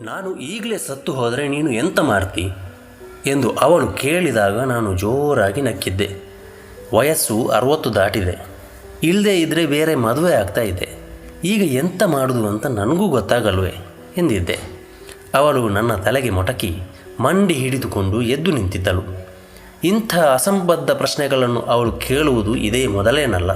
ನಾನು ಈಗಲೇ ಸತ್ತು ಹೋದರೆ ನೀನು ಎಂತ ಮಾಡ್ತಿ? ಎಂದು ಅವಳು ಕೇಳಿದಾಗ ನಾನು ಜೋರಾಗಿ ನಕ್ಕಿದ್ದೆ. ವಯಸ್ಸು ಅರವತ್ತು ದಾಟಿದೆ. ಇಲ್ಲದೇ ಇದ್ದರೆ ಬೇರೆ ಮದುವೆ ಆಗ್ತಾ ಇದೆ. ಈಗ ಎಂತ ಮಾಡುದು ಅಂತ ನನಗೂ ಗೊತ್ತಾಗಲ್ವೇ? ಎಂದಿದ್ದೆ. ಅವಳು ನನ್ನ ತಲೆಗೆ ಮೊಟಕಿ ಮಂಡಿ ಹಿಡಿದುಕೊಂಡು ಎದ್ದು ನಿಂತಿದ್ದಳು. ಇಂಥ ಅಸಂಬದ್ಧ ಪ್ರಶ್ನೆಗಳನ್ನು ಅವಳು ಕೇಳುವುದು ಇದೇ ಮೊದಲೇನಲ್ಲ.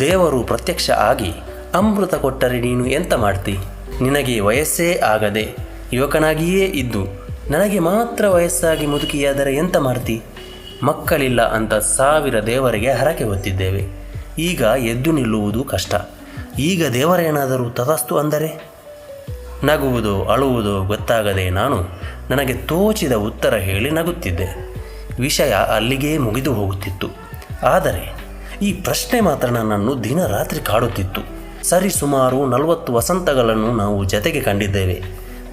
ದೇವರು ಪ್ರತ್ಯಕ್ಷ ಆಗಿ ಅಮೃತ ಕೊಟ್ಟರೆ ನೀನು ಎಂತ ಮಾಡ್ತಿ? ನಿನಗೆ ವಯಸ್ಸೇ ಆಗದೆ ಯುವಕನಾಗಿಯೇ ಇದ್ದು, ನನಗೆ ಮಾತ್ರ ವಯಸ್ಸಾಗಿ ಮುದುಕಿಯಾದರೆ ಎಂತ ಮಾಡ್ತಿ? ಮಕ್ಕಳಿಲ್ಲ ಅಂತ ಸಾವಿರ ದೇವರಿಗೆ ಹರಕೆ ಹೊತ್ತಿದ್ದೇವೆ. ಈಗ ಎದ್ದು ನಿಲ್ಲುವುದು ಕಷ್ಟ. ಈಗ ದೇವರೇನಾದರೂ ತತಸ್ತು ಅಂದರೆ? ನಗುವುದು ಅಳುವುದು ಗೊತ್ತಾಗದೆ ನಾನು ನನಗೆ ತೋಚಿದ ಉತ್ತರ ಹೇಳಿ ನಗುತ್ತಿದ್ದೆ. ವಿಷಯ ಅಲ್ಲಿಗೇ ಮುಗಿದು ಹೋಗುತ್ತಿತ್ತು. ಆದರೆ ಈ ಪ್ರಶ್ನೆ ಮಾತ್ರ ನನ್ನನ್ನು ದಿನರಾತ್ರಿ ಕಾಡುತ್ತಿತ್ತು. ಸರಿ ಸುಮಾರು ನಲವತ್ತು ವಸಂತಗಳನ್ನು ನಾವು ಜತೆಗೆ ಕಂಡಿದ್ದೇವೆ.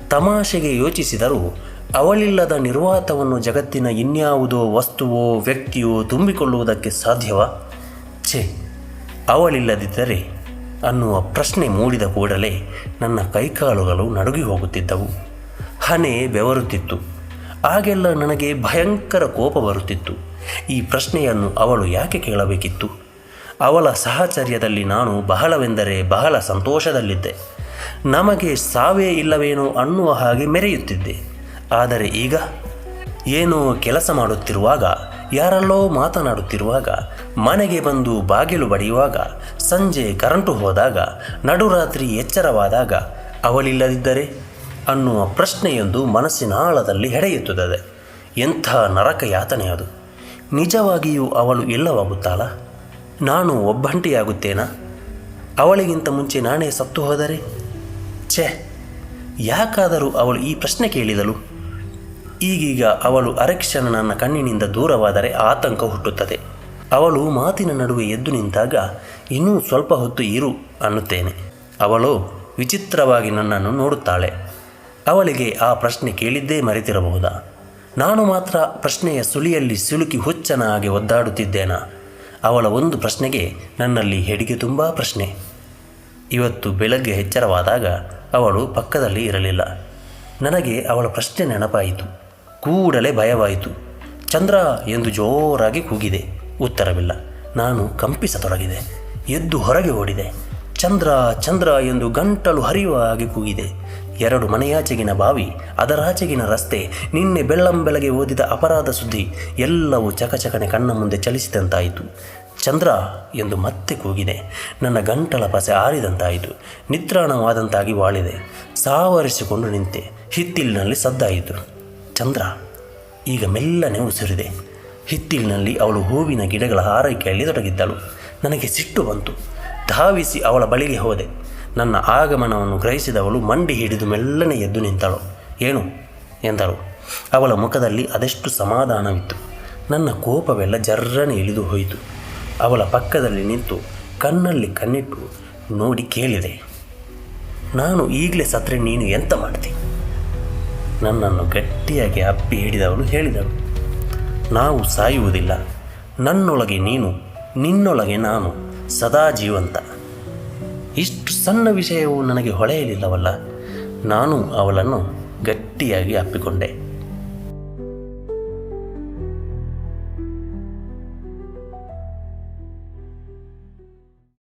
ತಮಾಷೆಗೆ ಯೋಚಿಸಿದರೂ ಅವಳಿಲ್ಲದ ನಿರ್ವಾತವನ್ನು ಜಗತ್ತಿನ ಇನ್ಯಾವುದೋ ವಸ್ತುವೋ ವ್ಯಕ್ತಿಯೋ ತುಂಬಿಕೊಳ್ಳುವುದಕ್ಕೆ ಸಾಧ್ಯವಾ? ಛೆ, ಅವಳಿಲ್ಲದಿದ್ದರೆ ಅನ್ನುವ ಪ್ರಶ್ನೆ ಮೂಡಿದ ಕೂಡಲೇ ನನ್ನ ಕೈಕಾಲುಗಳು ನಡುಗಿ ಹೋಗುತ್ತಿದ್ದವು ಹಣೆ ಬೆವರುತ್ತಿತ್ತು. ಆಗೆಲ್ಲ ನನಗೆ ಭಯಂಕರ ಕೋಪ ಬರುತ್ತಿತ್ತು. ಈ ಪ್ರಶ್ನೆಯನ್ನು ಅವಳು ಯಾಕೆ ಕೇಳಬೇಕಿತ್ತು? ಅವಳ ಸಹಚರ್ಯದಲ್ಲಿ ನಾನು ಬಹಳವೆಂದರೆ ಬಹಳ ಸಂತೋಷದಲ್ಲಿದ್ದೆ. ನಮಗೆ ಸಾವೇ ಇಲ್ಲವೇನೋ ಅನ್ನುವ ಹಾಗೆ ಮೆರೆಯುತ್ತಿದ್ದೆ. ಆದರೆ ಈಗ ಏನೋ ಕೆಲಸ ಮಾಡುತ್ತಿರುವಾಗ, ಯಾರಲ್ಲೋ ಮಾತನಾಡುತ್ತಿರುವಾಗ, ಮನೆಗೆ ಬಂದು ಬಾಗಿಲು ಬಡಿಯುವಾಗ, ಸಂಜೆ ಕರೆಂಟು ಹೋದಾಗ, ನಡುರಾತ್ರಿ ಎಚ್ಚರವಾದಾಗ ಅವಳಿಲ್ಲದಿದ್ದರೆ ಅನ್ನುವ ಪ್ರಶ್ನೆಯೊಂದು ಮನಸ್ಸಿನ ಆಳದಲ್ಲಿ ಹೆಡೆಯುತ್ತದೆ. ಎಂಥ ನರಕ ಯಾತನೆ ಅದು. ನಿಜವಾಗಿಯೂ ಅವಳು ಇಲ್ಲವಾಗುತ್ತಾಳ ನಾನು ಒಬ್ಬಂಟಿಯಾಗುತ್ತೇನಾ? ಅವಳಿಗಿಂತ ಮುಂಚೆ ನಾನೇ ಸತ್ತು ಹೋದರೆ? ಛೇ, ಯಾಕಾದರೂ ಅವಳು ಈ ಪ್ರಶ್ನೆ ಕೇಳಿದಳು? ಈಗೀಗ ಅವಳು ಅರೆಕ್ಷಣ ನನ್ನ ಕಣ್ಣಿನಿಂದ ದೂರವಾದರೆ ಆತಂಕ ಹುಟ್ಟುತ್ತದೆ. ಅವಳು ಮಾತಿನ ನಡುವೆ ಎದ್ದು ನಿಂತಾಗ, ಇನ್ನೂ ಸ್ವಲ್ಪ ಹೊತ್ತು ಇರು ಅನ್ನುತ್ತೇನೆ. ಅವಳು ವಿಚಿತ್ರವಾಗಿ ನನ್ನನ್ನು ನೋಡುತ್ತಾಳೆ. ಅವಳಿಗೆ ಆ ಪ್ರಶ್ನೆ ಕೇಳಿದ್ದೇ ಮರೆತಿರಬಹುದಾ? ನಾನು ಮಾತ್ರ ಪ್ರಶ್ನೆಯ ಸುಳಿಯಲ್ಲಿ ಸಿಲುಕಿ ಹುಚ್ಚನ ಹಾಗೆ ಒದ್ದಾಡುತ್ತಿದ್ದೇನಾ? ಅವಳ ಒಂದು ಪ್ರಶ್ನೆಗೆ ನನ್ನಲ್ಲಿ ಹೆಡಿಗೆ ತುಂಬ ಪ್ರಶ್ನೆ. ಇವತ್ತು ಬೆಳಗ್ಗೆ ಎಚ್ಚರವಾದಾಗ ಅವಳು ಪಕ್ಕದಲ್ಲಿ ಇರಲಿಲ್ಲ. ನನಗೆ ಅವಳ ಪ್ರಶ್ನೆ ನೆನಪಾಯಿತು. ಕೂಡಲೇ ಭಯವಾಯಿತು. ಚಂದ್ರ ಎಂದು ಜೋರಾಗಿ ಕೂಗಿದೆ. ಉತ್ತರವಿಲ್ಲ. ನಾನು ಕಂಪಿಸತೊಡಗಿದೆ. ಎದ್ದು ಹೊರಗೆ ಓಡಿದೆ. ಚಂದ್ರ ಚಂದ್ರ ಎಂದು ಗಂಟಲು ಹರಿಯುವ ಹಾಗೆ ಕೂಗಿದೆ. ಎರಡು ಮನೆಯಾಚೆಗಿನ ಬಾವಿ, ಅದರಾಚೆಗಿನ ರಸ್ತೆ, ನಿನ್ನೆ ಬೆಳ್ಳಂಬೆಳಗ್ಗೆ ಓದಿದ ಅಪರಾಧ ಸುದ್ದಿ, ಎಲ್ಲವೂ ಚಕಚಕನೆ ಕಣ್ಣ ಮುಂದೆ ಚಲಿಸಿದಂತಾಯಿತು. ಚಂದ್ರ ಎಂದು ಮತ್ತೆ ಕೂಗಿದೆ. ನನ್ನ ಗಂಟಲ ಪಸೆ ಆರಿದಂತಾಯಿತು. ನಿತ್ರಾಣವಾದಂತಾಗಿ ವಾಳಿದೆ. ಸಾವರಿಸಿಕೊಂಡು ನಿಂತೆ. ಹಿತ್ತಿಲಿನಲ್ಲಿ ಸದ್ದಾಯಿತು. ಚಂದ್ರ, ಈಗ ಮೆಲ್ಲನೆ ಉಸಿರಿದೆ ಹಿತ್ತಿಲಿನಲ್ಲಿ ಅವಳು ಹೂವಿನ ಗಿಡಗಳ ಆರೈಕೆಯಲ್ಲಿ ತೊಡಗಿದ್ದಳು. ನನಗೆ ಸಿಟ್ಟು ಬಂತು. ಧಾವಿಸಿ ಅವಳ ಬಳಿಗೆ ಹೋದೆ. ನನ್ನ ಆಗಮನವನ್ನು ಗ್ರಹಿಸಿದವಳು ಮಂಡಿ ಹಿಡಿದು ಮೆಲ್ಲನೆ ಎದ್ದು ನಿಂತಳು. ಏನು? ಎಂದಳು ಅವಳ ಮುಖದಲ್ಲಿ ಅದೆಷ್ಟು ಸಮಾಧಾನವಿತ್ತು. ನನ್ನ ಕೋಪವೆಲ್ಲ ಜರ್ರನೆ ಇಳಿದು ಹೋಯಿತು. ಅವಳ ಪಕ್ಕದಲ್ಲಿ ನಿಂತು ಕಣ್ಣಲ್ಲಿ ಕಣ್ಣಿಟ್ಟು ನೋಡಿ ಕೇಳಿದೆ. ನಾನು ಈಗಲೇ ಸತ್ರೆ ನೀನು ಎಂತ ಮಾಡ್ತಿ? ನನ್ನನ್ನು ಗಟ್ಟಿಯಾಗಿ ಅಪ್ಪಿ ಹಿಡಿದವಳು ಹೇಳಿದಳು. ನಾವು ಸಾಯುವುದಿಲ್ಲ. ನನ್ನೊಳಗೆ ನೀನು, ನಿನ್ನೊಳಗೆ ನಾನು. ಸದಾ ಜೀವಂತ. ಇಷ್ಟು ಸಣ್ಣ ವಿಷಯವು ನನಗೆ ಹೊಳೆಯಲಿಲ್ಲವಲ್ಲ ನಾನು ಅವಳನ್ನು ಗಟ್ಟಿಯಾಗಿ ಅಪ್ಪಿಕೊಂಡೆ.